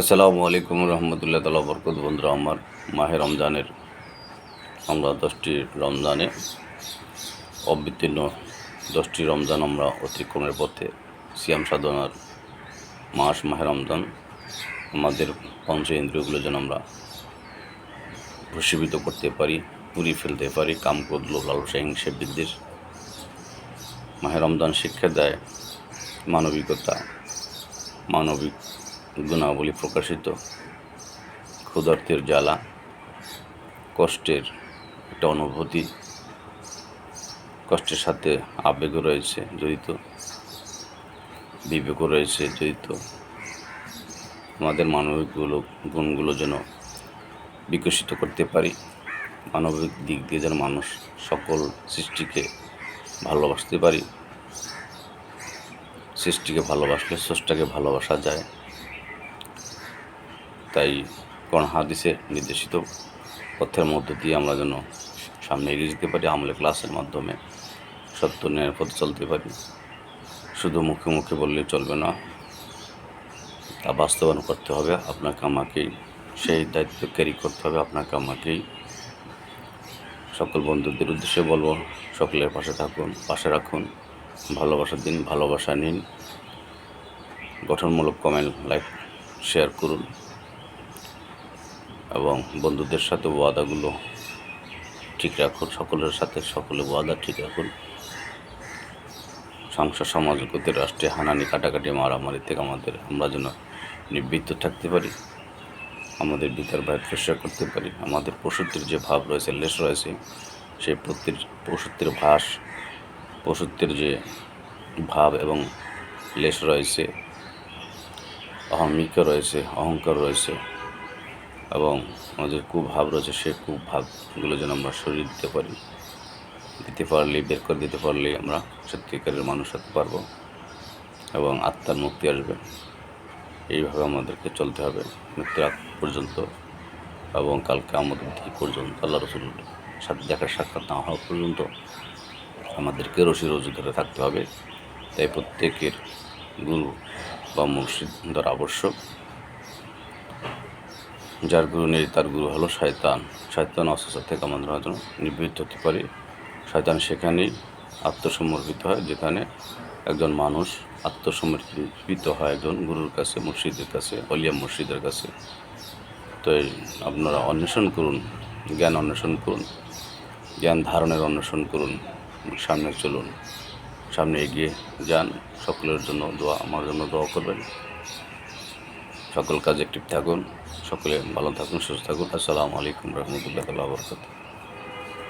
আসসালামু আলাইকুম রহমতুল্লাহ তালা বরকত, বন্ধুরা, আমার মাহে রমজানের আমরা দশটি রমজানে অবিতীর্ণ দশটি রমজান আমরা অতিক্রমের পথে সিয়াম সাধনার মাস মাহে রমজান আমাদের পঞ্চ ইন্দ্রিয়গুলো যেন আমরা প্রশীবিত করতে পারি পুরি ফেলতে পারি, কাম ক্রোধ, লোভ, লালসা, হিংসে, বিদ্বেষ। মাহে রমজান শিক্ষা দেয় মানবিকতা, মানবিক গুণাবলী প্রকাশিত। ক্ষুধার্তের জ্বালা, কষ্টের একটা অনুভূতি, কষ্টের সাথে আবেগও রয়েছে জড়িত, বিবেকও রয়েছে জড়িত। আমাদের মানবিকগুলো, গুণগুলো যেন বিকশিত করতে পারি। মানবিক দিক দিয়ে যেন মানুষ সকল সৃষ্টিকে ভালোবাসতে পারি। সৃষ্টিকে ভালোবাসলে স্রষ্টাকে ভালোবাসা যায়। তাই কোন হাদিসে নির্দেশিত পথের মধ্য দিয়ে আমরা যেন সামনে এগিয়ে যেতে পারি, আমলে ক্লাসের মাধ্যমে সত্য ন্যায়ের পথে চলতে পারি। শুধু মুখে মুখে বললে চলবে না, তা বাস্তবায়ন করতে হবে। আপনাকে আমাকেই সেই দায়িত্ব ক্যারি করতে হবে, আপনাকে আমাকেই সকল বন্ধুদের উদ্দেশ্যে বলব, সকলের পাশে থাকুন, পাশে রাখুন, ভালোবাসা দিন, ভালোবাসা নিন। গঠনমূলক কমেন্ট লাইক শেয়ার করুন। এবং বন্ধুদের সাথে ওয়াদাগুলো ঠিক রাখুন, সকলের সাথে সকলে ওয়াদা ঠিক রাখুন। সংসার সমাজ, গতি, রাষ্ট্রে হানানি কাটাকাটি, মারামারি থেকে আমাদের আমরা যেন নিবৃত্ত থাকতে পারি, আমাদের বিচার ভাই পরিষ্কার করতে পারি, আমাদের পশুত্বের যে ভাব রয়েছে লেস রয়েছে, সেই প্রত্যেক পশুত্বের ভাস পশুত্বের যে ভাব এবং লেশ রয়েছে, অহমিকা রয়েছে, অহংকার রয়েছে এবং আমাদের কুভাব রয়েছে সেই কুভাবগুলো যেন আমরা সরিয়ে দিতে পারি। দিতে পারলে বের করে দিতে পারলে আমরা সত্যিকারের মানুষ হতে পারব এবং আত্মার মুক্তি আসবে। এইভাবে আমাদেরকে চলতে হবে মৃত্যুর আগ পর্যন্ত এবং কালকে আমাদের দিন পর্যন্ত আল্লাহ রসুল সাথে দেখার সাক্ষাৎ না হওয়া পর্যন্ত আমাদেরকে রশি রোজু ধরে থাকতে হবে। তাই প্রত্যেকের গুরু বা মুর্শিদ ধরা আবশ্যক। যার গুরু নেই, তার গুরু হলো শয়তান। শয়তান অস্ত্র থেকে আমাদের জন্য নিবৃত্ত হতে পারি। শয়তান সেখানেই আত্মসমর্পিত হয়, যেখানে একজন মানুষ আত্মসমর্পিত হয় একজন গুরুর কাছে, মুর্শিদের কাছে, অলিয়া মুর্শিদের কাছে। তো আপনারা অন্বেষণ করুন, জ্ঞান অন্বেষণ করুন, জ্ঞান ধারণের অন্বেষণ করুন, সামনে চলুন, সামনে এগিয়ে যান। সকলের জন্য দোয়া, আমার জন্য দোয়া করবেন। সকল কাজে অ্যাক্টিভ থাকুন সকলে ভালো থাকুন সুস্থ থাকুন। আসসালামু আলাইকুম রহমতুল্লাহ বরকত